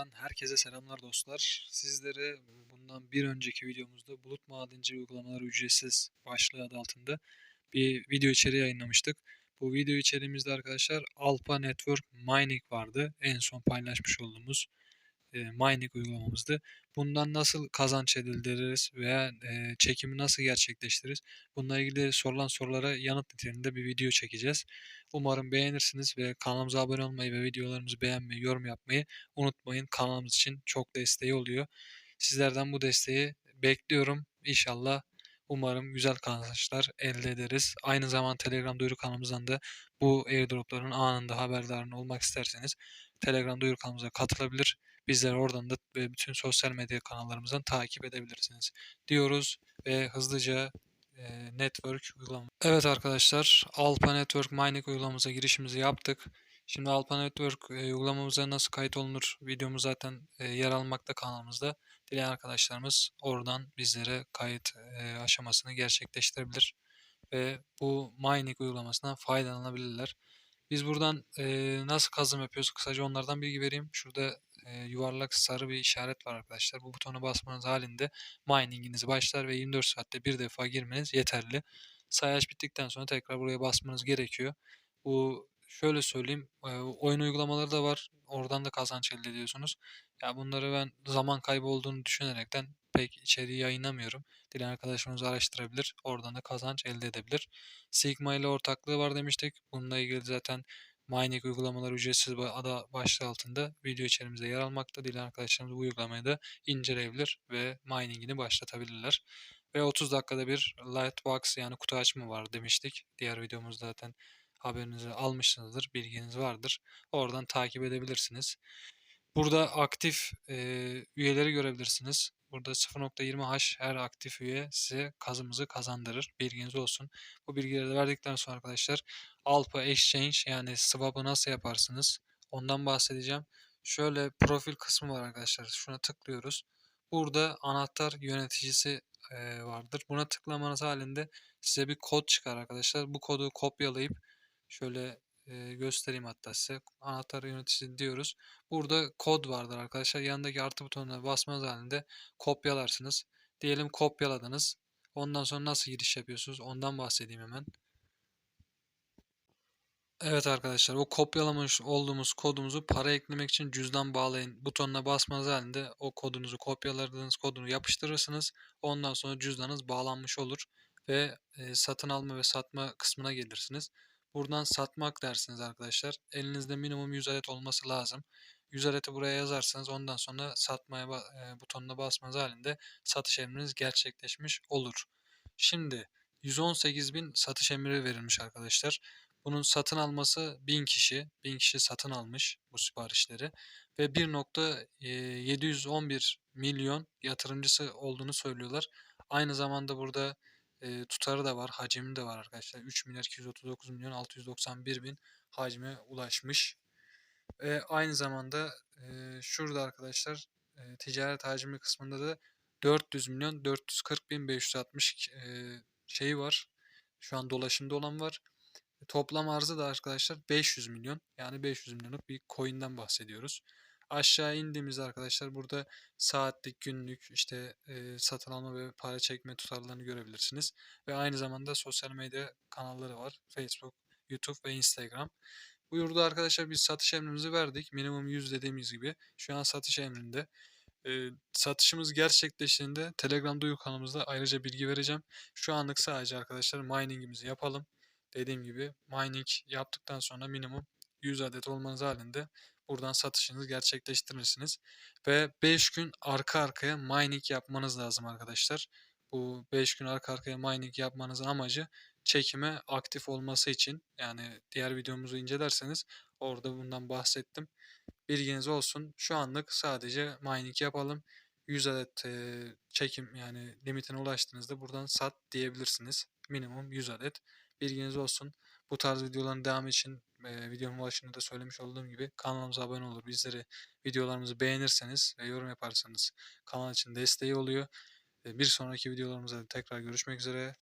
kanalımdan herkese selamlar dostlar. Sizlere bundan bir önceki videomuzda bulut madenci uygulamaları ücretsiz başlığı adı altında bir video içeriği yayınlamıştık. Bu video içeriğimizde arkadaşlar Alpa Network Mining vardı. En son paylaşmış olduğumuz e, mining uygulamamızdı. Bundan nasıl kazanç elde veya e, çekimi nasıl gerçekleştiririz? Bununla ilgili sorulan sorulara yanıt niteliğinde bir video çekeceğiz. Umarım beğenirsiniz ve kanalımıza abone olmayı ve videolarımızı beğenmeyi, yorum yapmayı unutmayın. Kanalımız için çok desteği oluyor. Sizlerden bu desteği bekliyorum. İnşallah umarım güzel kazançlar elde ederiz. Aynı zamanda Telegram duyuru kanalımızdan da bu airdropların anında haberdarın olmak isterseniz Telegram duyuru kanalımıza katılabilir. Bizleri oradan da bütün sosyal medya kanallarımızdan takip edebilirsiniz diyoruz ve hızlıca e, network uygulama. Evet arkadaşlar Alpa Network Mining uygulamamıza girişimizi yaptık. Şimdi Alpa Network e, uygulamamıza nasıl kayıt olunur videomuz zaten e, yer almakta kanalımızda. Dileyen arkadaşlarımız oradan bizlere kayıt e, aşamasını gerçekleştirebilir ve bu mining uygulamasından faydalanabilirler. Biz buradan e, nasıl kazım yapıyoruz kısaca onlardan bilgi vereyim. Şurada e, yuvarlak sarı bir işaret var arkadaşlar. Bu butona basmanız halinde mininginiz başlar ve 24 saatte bir defa girmeniz yeterli. Sayaç bittikten sonra tekrar buraya basmanız gerekiyor. Bu şöyle söyleyeyim e, oyun uygulamaları da var. Oradan da kazanç elde ediyorsunuz. Ya bunları ben zaman kaybı olduğunu düşünerekten pek içeriği yayınlamıyorum. Dileyen arkadaşlarımız araştırabilir. Oradan da kazanç elde edebilir. Sigma ile ortaklığı var demiştik. Bununla ilgili zaten mining uygulamaları ücretsiz ada başlığı altında video içerimizde yer almakta. Dileyen arkadaşlarımız bu uygulamayı da inceleyebilir ve miningini başlatabilirler. Ve 30 dakikada bir Lightbox yani kutu açma var demiştik. Diğer videomuzda zaten haberinizi almışsınızdır, bilginiz vardır. Oradan takip edebilirsiniz. Burada aktif e, üyeleri görebilirsiniz. Burada 0.20H her aktif üye size kazımızı kazandırır. Bilginiz olsun. Bu bilgileri de verdikten sonra arkadaşlar Alpa Exchange yani swap'ı nasıl yaparsınız? Ondan bahsedeceğim. Şöyle profil kısmı var arkadaşlar. Şuna tıklıyoruz. Burada anahtar yöneticisi e, vardır. Buna tıklamanız halinde size bir kod çıkar arkadaşlar. Bu kodu kopyalayıp şöyle göstereyim hatta size. Anahtar yöneticisi diyoruz. Burada kod vardır arkadaşlar. Yanındaki artı butonuna basmanız halinde kopyalarsınız. Diyelim kopyaladınız. Ondan sonra nasıl giriş yapıyorsunuz? Ondan bahsedeyim hemen. Evet arkadaşlar o kopyalamış olduğumuz kodumuzu para eklemek için cüzdan bağlayın butonuna basmanız halinde o kodunuzu kopyaladığınız kodunu yapıştırırsınız. Ondan sonra cüzdanınız bağlanmış olur ve satın alma ve satma kısmına gelirsiniz. Buradan satmak dersiniz arkadaşlar. Elinizde minimum 100 adet olması lazım. 100 adeti buraya yazarsanız ondan sonra satmaya e, butonuna basmanız halinde satış emriniz gerçekleşmiş olur. Şimdi 118 bin satış emri verilmiş arkadaşlar. Bunun satın alması 1000 kişi. 1000 kişi satın almış bu siparişleri. Ve 1.711 milyon yatırımcısı olduğunu söylüyorlar. Aynı zamanda burada e, tutarı da var, hacmi de var arkadaşlar. 3 milyar 239 milyon 691 bin hacme ulaşmış. Ve aynı zamanda e, şurada arkadaşlar e, ticaret hacmi kısmında da 400 milyon 440 bin 560 e, şeyi var. Şu an dolaşımda olan var. Toplam arzı da arkadaşlar 500 milyon. Yani 500 milyonluk bir coin'den bahsediyoruz. Aşağı indiğimizde arkadaşlar burada saatlik, günlük işte e, satın alma ve para çekme tutarlarını görebilirsiniz. Ve aynı zamanda sosyal medya kanalları var. Facebook, YouTube ve Instagram. Bu yurda arkadaşlar biz satış emrimizi verdik. Minimum 100 dediğimiz gibi. Şu an satış emrinde. E, satışımız gerçekleştiğinde Telegram duyuru kanalımızda ayrıca bilgi vereceğim. Şu anlık sadece arkadaşlar miningimizi yapalım. Dediğim gibi mining yaptıktan sonra minimum 100 adet olmanız halinde buradan satışınızı gerçekleştirirsiniz. Ve 5 gün arka arkaya mining yapmanız lazım arkadaşlar. Bu 5 gün arka arkaya mining yapmanızın amacı çekime aktif olması için. Yani diğer videomuzu incelerseniz orada bundan bahsettim. Bilginiz olsun. Şu anlık sadece mining yapalım. 100 adet çekim yani limitine ulaştığınızda buradan sat diyebilirsiniz. Minimum 100 adet. Bilginiz olsun. Bu tarz videoların devamı için e, videomun başında da söylemiş olduğum gibi kanalımıza abone olur. Bizleri videolarımızı beğenirseniz ve yorum yaparsanız kanal için desteği oluyor. E, bir sonraki videolarımızda tekrar görüşmek üzere.